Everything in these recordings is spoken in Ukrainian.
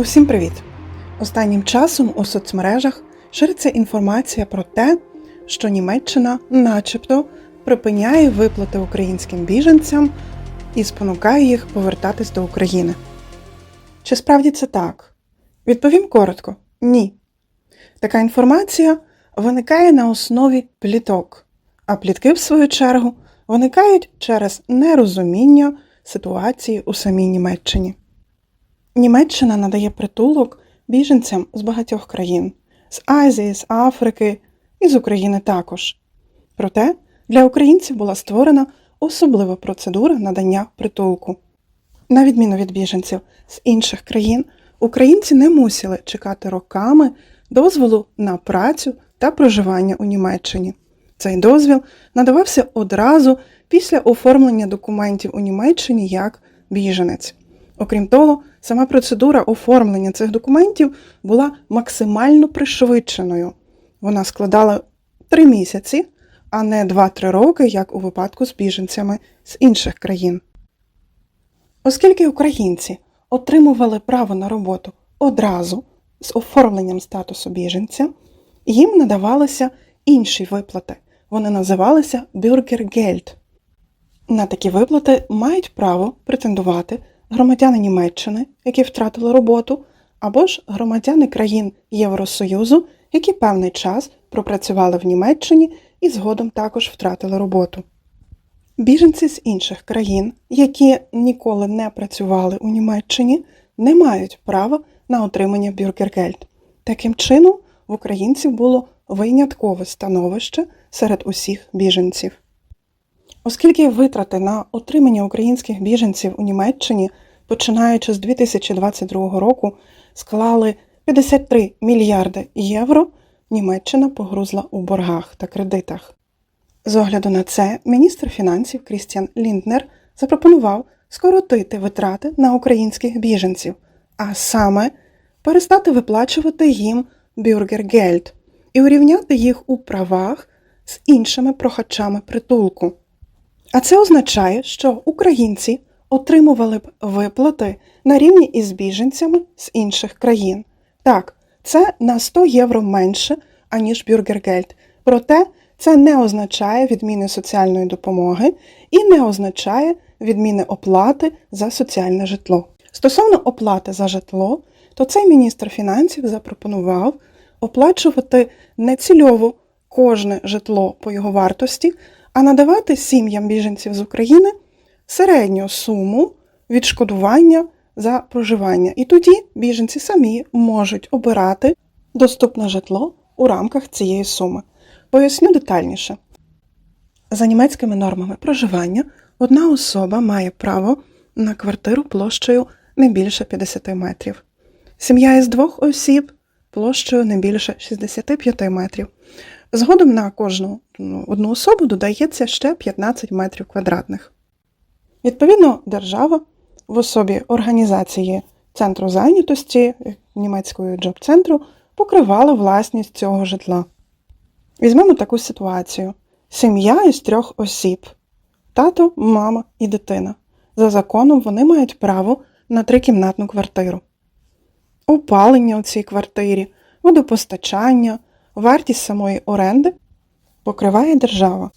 Усім привіт! Останнім часом у соцмережах шириться інформація про те, що Німеччина, начебто, припиняє виплати українським біженцям і спонукає їх повертатись до України. Чи справді це так? Відповім коротко: ні. Така інформація виникає на основі пліток, а плітки, в свою чергу, виникають через нерозуміння ситуації у самій Німеччині. Німеччина надає притулок біженцям з багатьох країн з Азії, з Африки і з України також. Проте для українців була створена особлива процедура надання притулку. На відміну від біженців з інших країн, українці не мусили чекати роками дозволу на працю та проживання у Німеччині. Цей дозвіл надавався одразу після оформлення документів у Німеччині як біженець. Окрім того, сама процедура оформлення цих документів була максимально пришвидшеною. Вона складала 3 місяці, а не 2-3 роки, як у випадку з біженцями з інших країн. Оскільки українці отримували право на роботу одразу з оформленням статусу біженця, їм надавалися інші виплати. Вони називалися Bürgergeld. На такі виплати мають право претендувати громадяни Німеччини, які втратили роботу, або ж громадяни країн Євросоюзу, які певний час пропрацювали в Німеччині і згодом також втратили роботу. Біженці з інших країн, які ніколи не працювали у Німеччині, не мають права на отримання бюргергельд. Таким чином, в українців було виняткове становище серед усіх біженців. Оскільки витрати на отримання українських біженців у Німеччині, починаючи з 2022 року, склали 53 мільярди євро, Німеччина погрузла у боргах та кредитах. З огляду на це, міністр фінансів Крістіан Лінднер запропонував скоротити витрати на українських біженців, а саме перестати виплачувати їм бюргергельд і урівняти їх у правах з іншими прохачами притулку. А це означає, що українці отримували б виплати на рівні із біженцями з інших країн. Так, це на 100 євро менше, аніж бюргергельд. Проте це не означає відміни соціальної допомоги і не означає відміни оплати за соціальне житло. Стосовно оплати за житло, то цей міністр фінансів запропонував оплачувати не цільово кожне житло по його вартості, а надавати сім'ям біженців з України середню суму відшкодування за проживання. І тоді біженці самі можуть обирати доступне житло у рамках цієї суми. Поясню детальніше. За німецькими нормами проживання одна особа має право на квартиру площею не більше 50 метрів. Сім'я із двох осіб площею не більше 65 метрів. Згодом на кожну ну, одну особу додається ще 15 метрів квадратних. Відповідно, держава в особі організації центру зайнятості німецької джоб-центру покривала власність цього житла. Візьмемо таку ситуацію: сім'я із трьох осіб: тато, мама і дитина. За законом вони мають право на трикімнатну квартиру. Опалення у цій квартирі, водопостачання, вартість самої оренди покриває держава.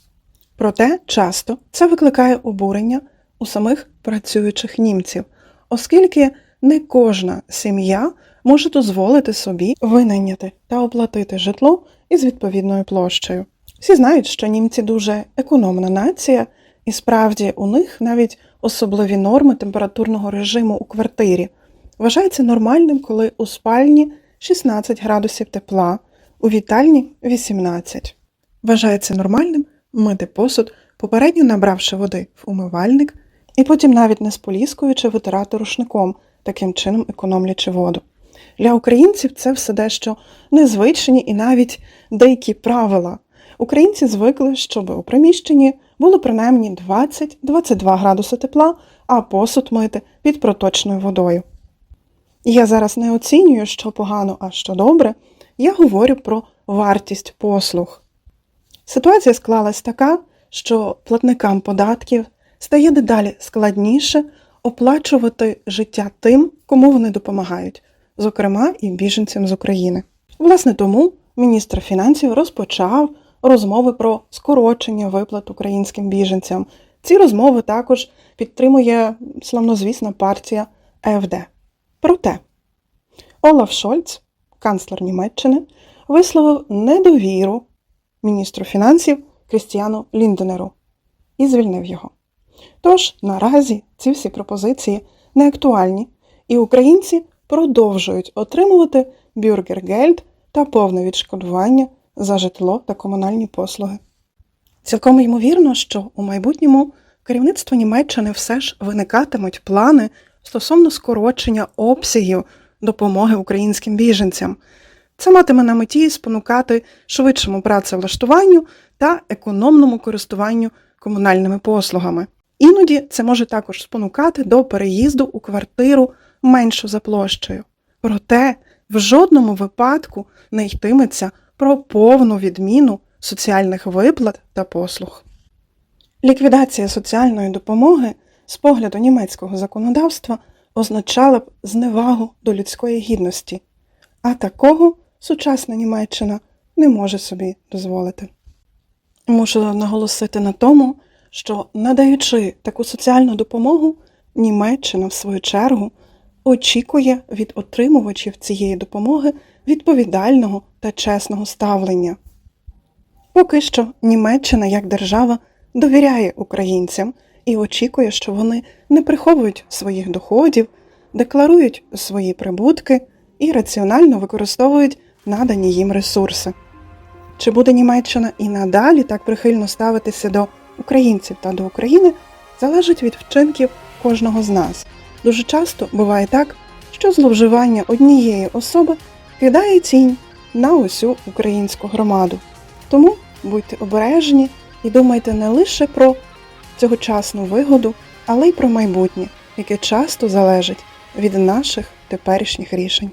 Проте часто це викликає обурення у самих працюючих німців, оскільки не кожна сім'я може дозволити собі винайняти та оплатити житло із відповідною площею. Всі знають, що німці дуже економна нація, і справді у них навіть особливі норми температурного режиму у квартирі. Вважається нормальним, коли у спальні 16 градусів тепла, у вітальні 18. Вважається нормальним мити посуд, попередньо набравши води в умивальник, і потім навіть не споліскуючи витирати рушником, таким чином економлячи воду. Для українців це все дещо незвичні і навіть деякі правила. Українці звикли, щоб у приміщенні було принаймні 20-22 градуси тепла, а посуд мити під проточною водою. Я зараз не оцінюю, що погано, а що добре, я говорю про вартість послуг. Ситуація склалась така, що платникам податків стає дедалі складніше оплачувати життя тим, кому вони допомагають. зокрема і біженцям з України. Власне тому міністр фінансів розпочав розмови про скорочення виплат українським біженцям. Ці розмови також підтримує славнозвісна партія АФД. Проте Олаф Шольц, канцлер Німеччини, висловив недовіру міністру фінансів Крістіану Лінденеру і звільнив його. Тож наразі ці всі пропозиції не актуальні, і українці продовжують отримувати бюргергельд та повне відшкодування за житло та комунальні послуги. Цілком ймовірно, що у майбутньому керівництво Німеччини все ж виникатимуть плани стосовно скорочення обсягів допомоги українським біженцям. Це матиме на меті спонукати швидшому працевлаштуванню та економному користуванню комунальними послугами. Іноді це може також спонукати до переїзду у квартиру меншу за площею. Проте в жодному випадку не йтиметься про повну відміну соціальних виплат та послуг. Ліквідація соціальної допомоги з погляду німецького законодавства означала б зневагу до людської гідності, а такого сучасна Німеччина не може собі дозволити. Мушу наголосити на тому, що надаючи таку соціальну допомогу, Німеччина, в свою чергу, очікує від отримувачів цієї допомоги відповідального та чесного ставлення. Поки що Німеччина як держава довіряє українцям і очікує, що вони не приховують своїх доходів, декларують свої прибутки і раціонально використовують надані їм ресурси. Чи буде Німеччина і надалі так прихильно ставитися до українців та до України, залежить від вчинків кожного з нас. Дуже часто буває так, що зловживання однієї особи кидає тінь на усю українську громаду. Тому будьте обережні і думайте не лише про цьогочасну вигоду, але й про майбутнє, яке часто залежить від наших теперішніх рішень.